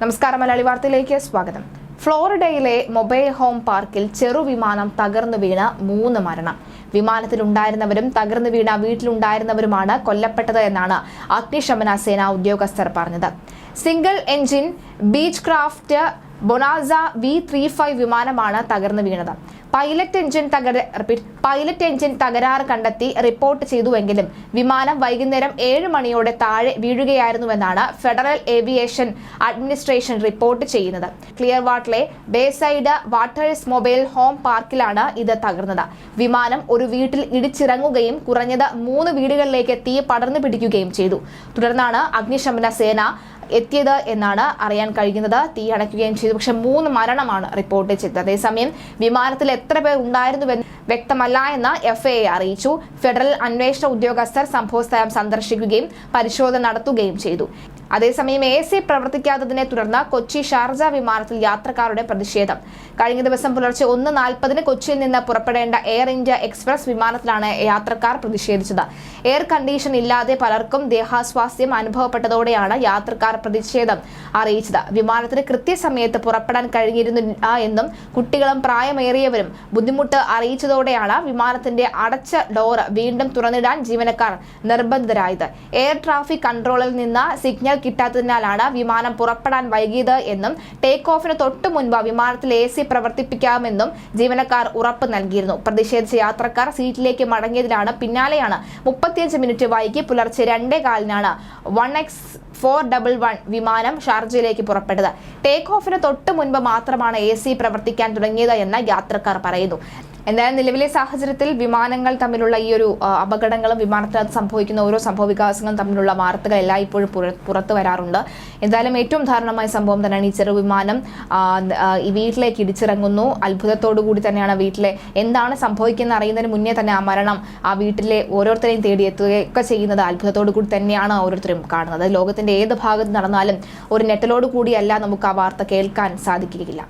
നമസ്കാരം മലയാളി വാർത്തയിലേക്ക് സ്വാഗതം. ഫ്ലോറിഡയിലെ മൊബൈൽ ഹോം പാർക്കിൽ ചെറുവിമാനം തകർന്നു വീണ മൂന്ന് മരണം. വിമാനത്തിലുണ്ടായിരുന്നവരും തകർന്നു വീണ വീട്ടിലുണ്ടായിരുന്നവരുമാണ് കൊല്ലപ്പെട്ടത് എന്നാണ് അഗ്നിശമന സേന ഉദ്യോഗസ്ഥർ പറഞ്ഞത്. Single engine Beechcraft Bonanza V three five വിമാനമാണ് തകർന്നു വീണത്. പൈലറ്റ് എഞ്ചിൻ തകര റിപ്പീറ്റ് പൈലറ്റ് എഞ്ചിൻ തകരാറ് കണ്ടെത്തി റിപ്പോർട്ട് ചെയ്തുവെങ്കിലും വിമാനം വൈകുന്നേരം ഏഴ് മണിയോടെ താഴെ വീഴുകയായിരുന്നുവെന്നാണ് ഫെഡറൽ ഏവിയേഷൻ അഡ്മിനിസ്ട്രേഷൻ റിപ്പോർട്ട് ചെയ്യുന്നത്. ക്ലിയർ വാട്ടിലെ ബേസൈഡ് വാട്ടേഴ്സ് മൊബൈൽ ഹോം പാർക്കിലാണ് ഇത് തകർന്നത്. വിമാനം ഒരു വീട്ടിൽ ഇടിച്ചിറങ്ങുകയും കുറഞ്ഞത് മൂന്ന് വീടുകളിലേക്ക് തീ പടർന്നു പിടിക്കുകയും ചെയ്തു. തുടർന്നാണ് അഗ്നിശമന സേന എത്തിയത് എന്നാണ് അറിയാൻ കഴിയുന്നത്. തീ അടയ്ക്കുകയും ചെയ്തു. പക്ഷെ മൂന്ന് മരണമാണ് റിപ്പോർട്ട് ചെയ്തത്. അതേസമയം വിമാനത്തിൽ എത്ര പേർ ഉണ്ടായിരുന്നുവെന്ന് വ്യക്തമല്ല എന്ന് എഫ് എ അറിയിച്ചു. ഫെഡറൽ അന്വേഷണ ഉദ്യോഗസ്ഥർ സംഭവസ്ഥലം സന്ദർശിക്കുകയും പരിശോധന നടത്തുകയും ചെയ്തു. അതേസമയം എ സി പ്രവർത്തിക്കാത്തതിനെ തുടർന്ന് കൊച്ചി ഷാർജ വിമാനത്തിൽ യാത്രക്കാരുടെ പ്രതിഷേധം. കഴിഞ്ഞ ദിവസം പുലർച്ചെ ഒന്ന് നാൽപ്പതിന് കൊച്ചിയിൽ നിന്ന് പുറപ്പെടേണ്ട എയർ ഇന്ത്യ എക്സ്പ്രസ് വിമാനത്തിലാണ് യാത്രക്കാർ പ്രതിഷേധിച്ചത്. എയർ കണ്ടീഷൻ ഇല്ലാതെ പലർക്കും ദേഹാസ്വാസ്ഥ്യം അനുഭവപ്പെട്ടതോടെയാണ് യാത്രക്കാർ പ്രതിഷേധം അറിയിച്ചത്. വിമാനത്തിന് കൃത്യസമയത്ത് പുറപ്പെടാൻ കഴിഞ്ഞിരുന്നില്ല എന്നും കുട്ടികളും പ്രായമേറിയവരും ബുദ്ധിമുട്ട് അറിയിച്ചതോടെയാണ് വിമാനത്തിന്റെ അടച്ച ഡോർ വീണ്ടും തുറന്നിടാൻ ജീവനക്കാർ നിർബന്ധിതരായത്. എയർ ട്രാഫിക് കൺട്രോളിൽ നിന്ന് സിഗ്നൽ കിട്ടാത്തതിനാലാണ് വിമാനം പുറപ്പെടാൻ വൈകിയത് എന്നും ടേക്ക് ഓഫിന് തൊട്ടു മുൻപ് വിമാനത്തിൽ എ സി പ്രവർത്തിപ്പിക്കാമെന്നും ജീവനക്കാർ ഉറപ്പ് നൽകിയിരുന്നു. പ്രതിഷേധിച്ച യാത്രക്കാർ സീറ്റിലേക്ക് മടങ്ങിയതിനാണ് പിന്നാലെയാണ് മുപ്പത്തിയഞ്ച് മിനിറ്റ് വൈകി പുലർച്ചെ രണ്ടേ കാലിനാണ് one X four double one വിമാനം ഷാർജയിലേക്ക് പുറപ്പെട്ടത്. ടേക്ക് ഓഫിന് തൊട്ട് മുൻപ് മാത്രമാണ് എ സി പ്രവർത്തിക്കാൻ തുടങ്ങിയത് എന്ന് യാത്രക്കാർ പറയുന്നു. എന്തായാലും നിലവിലെ സാഹചര്യത്തിൽ വിമാനങ്ങൾ തമ്മിലുള്ള ഈ ഒരു അപകടങ്ങളും വിമാനത്തിനകത്ത് സംഭവിക്കുന്ന ഓരോ സംഭവ വികാസങ്ങളും തമ്മിലുള്ള വാർത്തകൾ എല്ലാം ഇപ്പോഴും പുറത്തു വരാറുണ്ട്. എന്തായാലും ഏറ്റവും ദാരുണമായ സംഭവം തന്നെയാണ് ഈ ആ, ഈ വീട്ടിലേക്ക് ഇടിച്ചിറങ്ങുന്നു. അത്ഭുതത്തോടു കൂടി തന്നെയാണ് വീട്ടിലെ എന്താണ് സംഭവിക്കുന്നത് അറിയുന്നതിന് മുന്നേ തന്നെ ആ മരണം ആ വീട്ടിലെ ഓരോരുത്തരെയും തേടിയെത്തുകയൊക്കെ ചെയ്യുന്നത് അത്ഭുതത്തോടു കൂടി തന്നെയാണ് ഓരോരുത്തരും കാണുന്നത്. ലോകത്തിന്റെ ഏത് ഭാഗത്ത് നടന്നാലും ഒരു നെട്ടലോട് കൂടിയല്ല നമുക്ക് ആ വാർത്ത കേൾക്കാൻ സാധിക്കുകയില്ല.